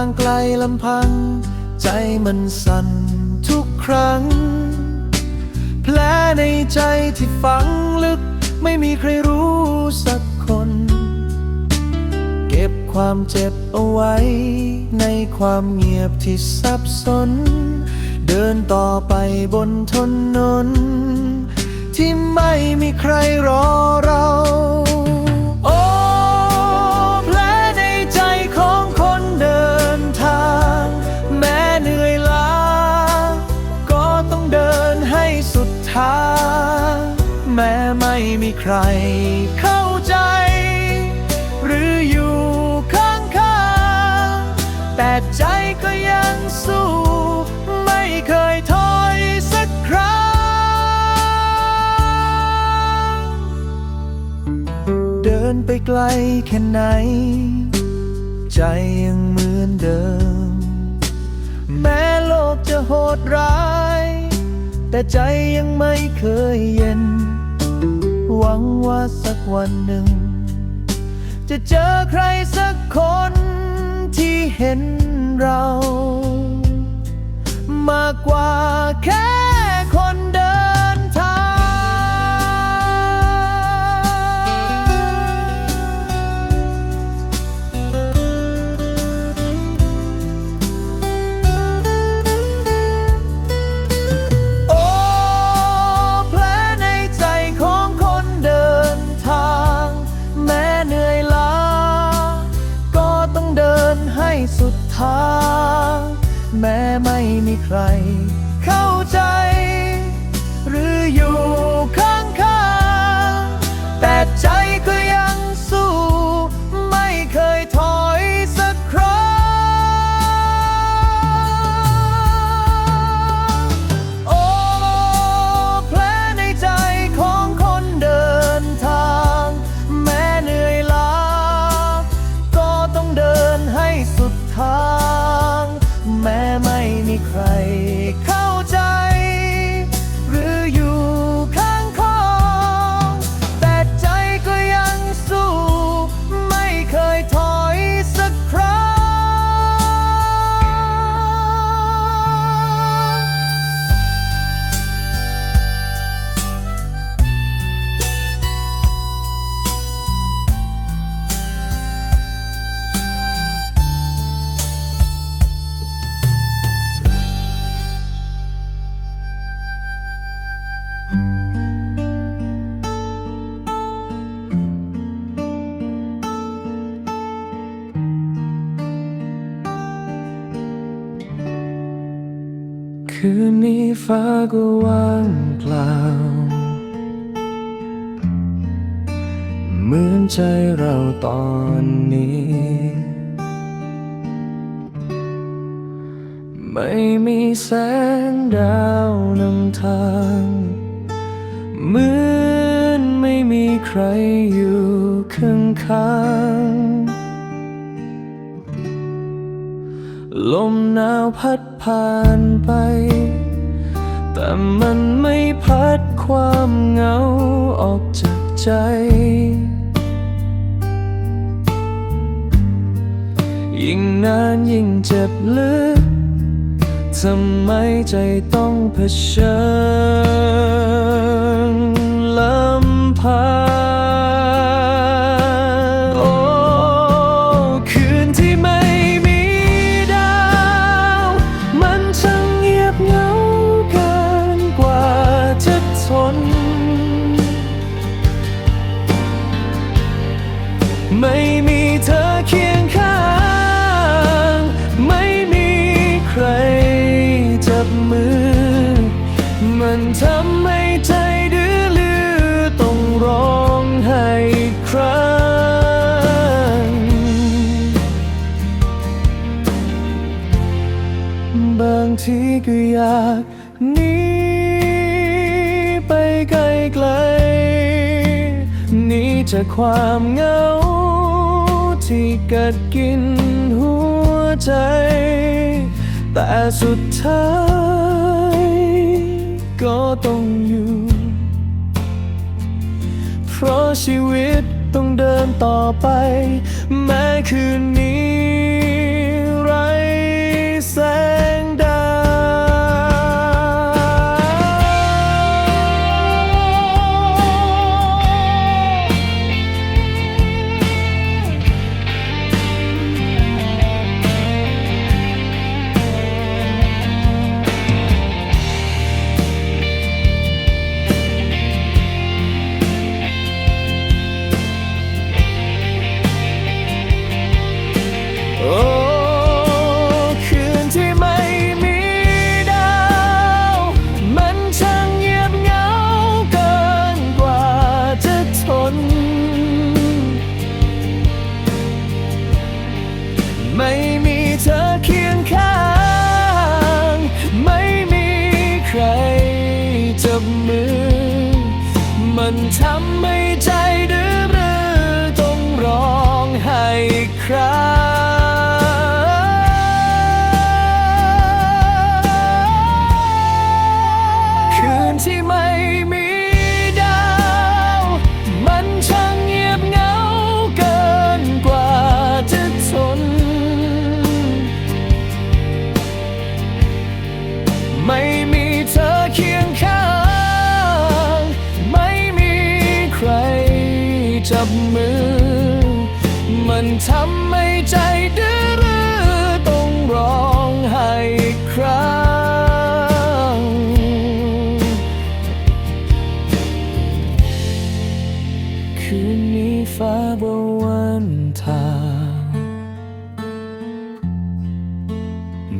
ทางไกลลำพัง ใจมันสั่นทุกครั้ง แผลในใจที่ฝังลึก ไม่มีใครรู้สักคน เก็บความเจ็บเอาไว้ ในความเงียบที่สับสนเดินต่อไปบนถนน ที่ไม่มีใครรอเรา ม้ไม่มีใครเข้าใจ หรืออยู่ข้างข้างแต่ใจก็ยังสู้ ไม่เคยถอยสักครั้ง เดินไปไกลแค่ไหน ใจยังเหมือนเดิม แม้โลกจะโหดร้าย แต่ใจยังไม่เคยเย็น หวังว่าสักวันหนึ่ง จะเจอใครสักคนที่เห็นเรา มากกว่าแค่ แม้ไม่มีใคร เข้าใจ หรืออยู่ คืนนี้ฟ้าก็ว่างเปล่า เหมือนใจเราตอนนี้ ไม่มีแสงดาวนำทาง เหมือนไม่มีใครอยู่ข้างข้างๆ ลมหนาวพัดผ่านไป แต่มันไม่พัดความเหงาออกจากใจ ยิ่งนานยิ่งเจ็บลึกทำไมใจต้องเผชิญลำพัง ทีก็อยากหนีไปไกลๆหนีจากความเหงา ที่กัดกินหัวใจ แต่สุดท้าย ก็ต้องอยู่ เพราะชีวิตต้องเดินต่อไป แม้คืนนี้เราแสง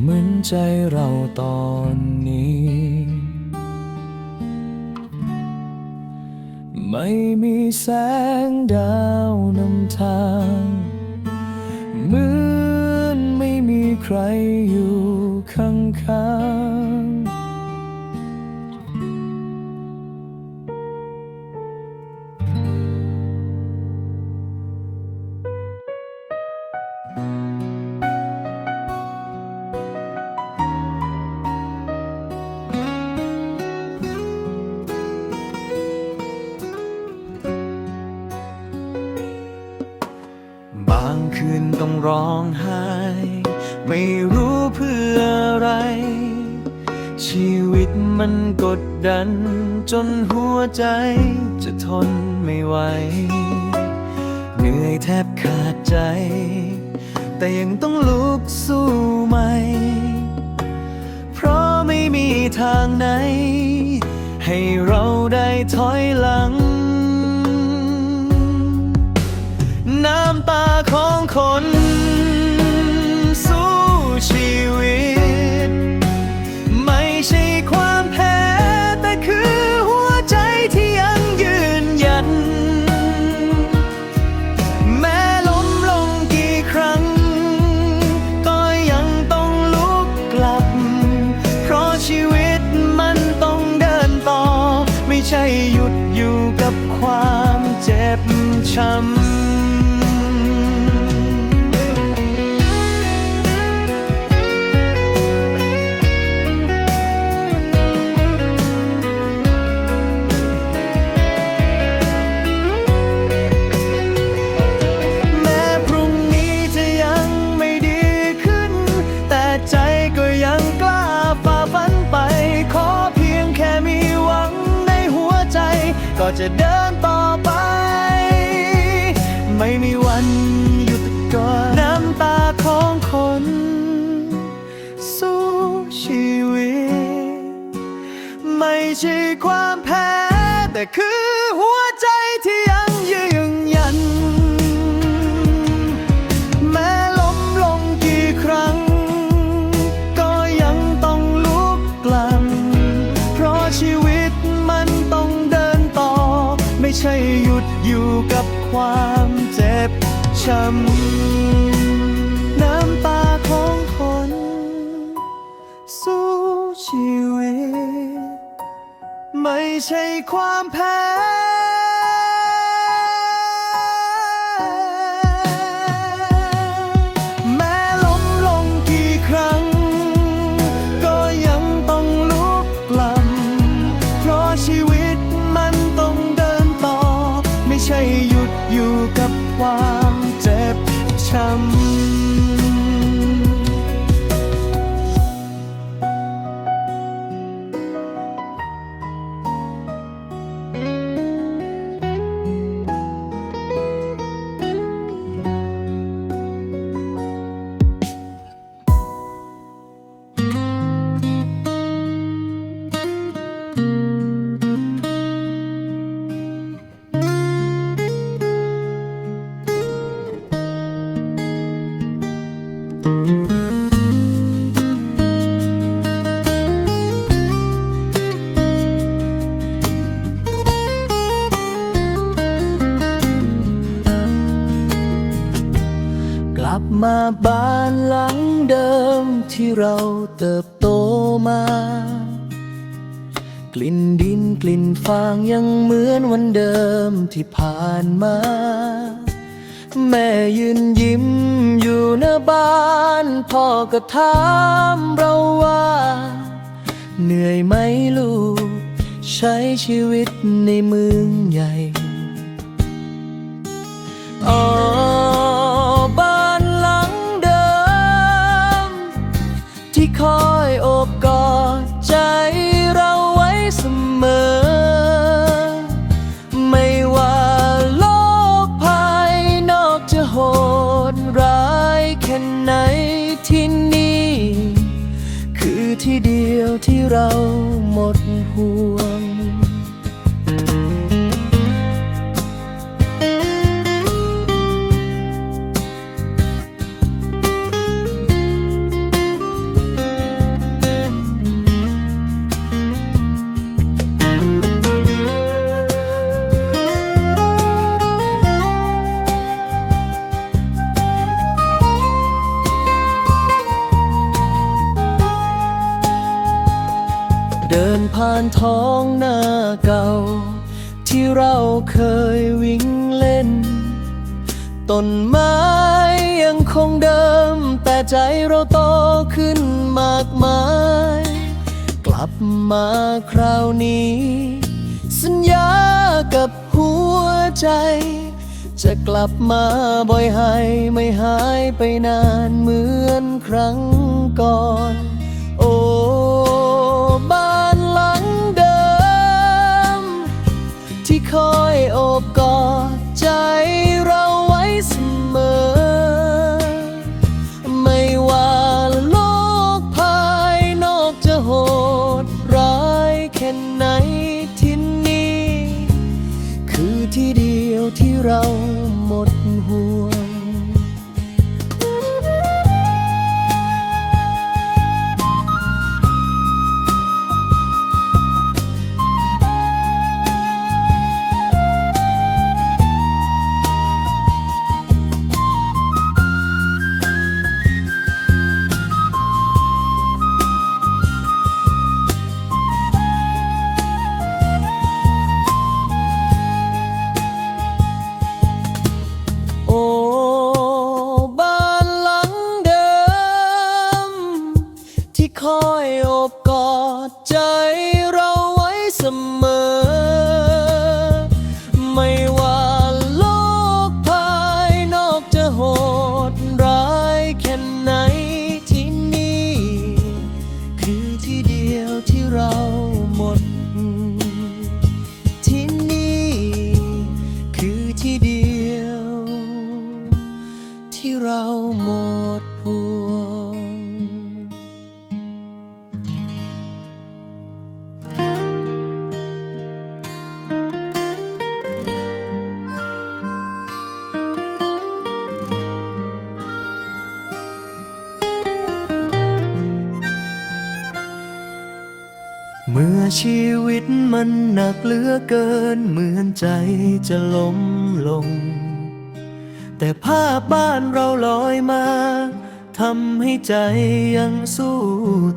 เหมือนใจเราตอนนี้ ไม่มีแสงดาวนำทางเหมือนไม่มีใครอยู่ข้าง ต้องร้องไห้ ไม่รู้เพื่ออะไร ชีวิตมันกดดัน จนหัวใจจะทนไม่ไหว เหนื่อยแทบขาดใจ แต่ยังต้องลุกสู้ใหม่ เพราะไม่มีทางไหน ให้เราได้ถอยหลัง น้ำตาของคนสู้ชีวิต ไม่ใช่ความแพ้ แต่คือหัวใจที่ยังยืนหยัด แม้ล้มลงกี่ครั้ง ก็ยังต้องลุกกลับ เพราะชีวิตมันต้องเดินต่อ ไม่ใช่หยุดอยู่กับความเจ็บช้ำ ชีวิต ไม่ใช่ความแพ้ับมาบ้านหลังเดิมที่เราเติบโตมา กลิ่นดินกลิ่นฟางยังเหมือนวันเดิมที่ผ่านมา แม่ยืนยิ้มอยู่หน้าบ้านพ่อก็ถามเราว่า เหนื่อยไหมลูก ใช้ชีวิตในเมืองใหญ่อ๋ ต้นไม้ยังคงเดิม แต่ใจเราโตขึ้นมากมาย กลับมาคราวนี้ สัญญากับหัวใจ จะกลับมาบ่อยให้ไม่หายไปนานเหมือนครั้งก่อน โอ้บ้านหลังเดิม ที่คอยโอบกอดใจ ที่เดียวที่เราหมด ชีวิตมันหนักเหลือเกิน เหมือนใจจะล้มลง แต่ภาพบ้านเราลอยมาทำให้ใจยังสู้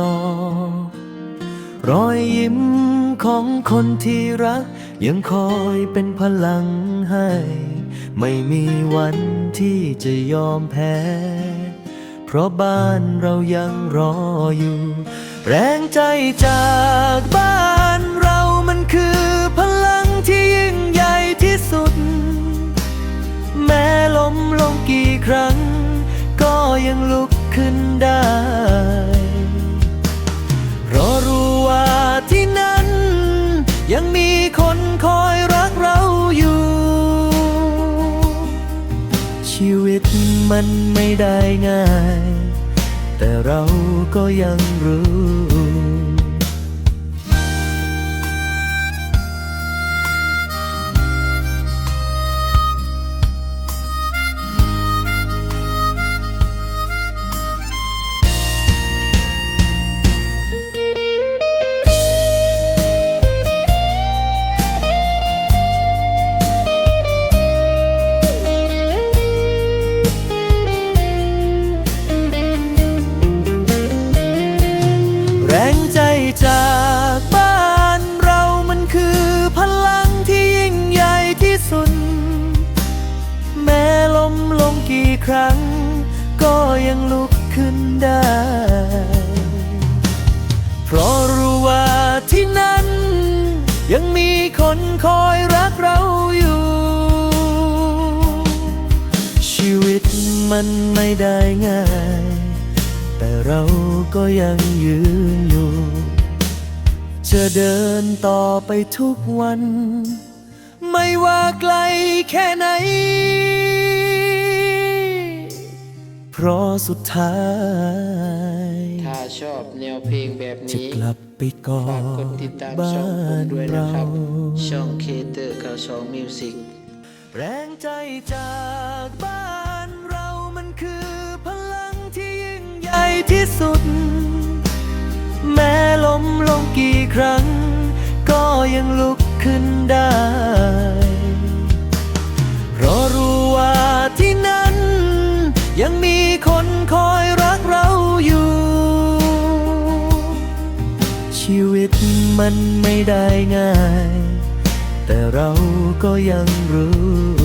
ต่อ รอยยิ้มของคนที่รัก ยังคอยเป็นพลังให้ ไม่มีวันที่จะยอมแพ้ เพราะบ้านเรายังรออยู่ แรงใจจากบ้าน แม้ล้มลงกี่ครั้ง ก็ยังลุกขึ้นได้ เพราะรู้ว่าที่นั้น ยังมีคนคอยรักเราอยู่ ชีวิตมันไม่ได้ง่าย แต่เราก็ยังรู้ ได้ เพราะรู้ว่าที่นั้น ยังมีคนคอยรักเราอยู่ ชีวิตมันไม่ได้ง่าย แต่เราก็ยังยืนอยู่ จะเดินต่อไปทุกวัน ไม่ว่าไกลแค่ไหน เพราะสุดท้าย ถ้าชอบแนวเพลงแบบจะนี้ กลับไปกอฝากกดติดดตามบ้าช่องผมนด้วยนะเรา ครับ ช่องเคเตอร์ข่าวสองมิวสิก แรงใจจากบ้านเรามันคือพลังที่ยิ่งใหญ่ที่สุด แม้ล้มลงกี่ครั้ง ก็ยังลุกขึ้นได้ มันไม่ได้ง่าย แต่เราก็ยังรู้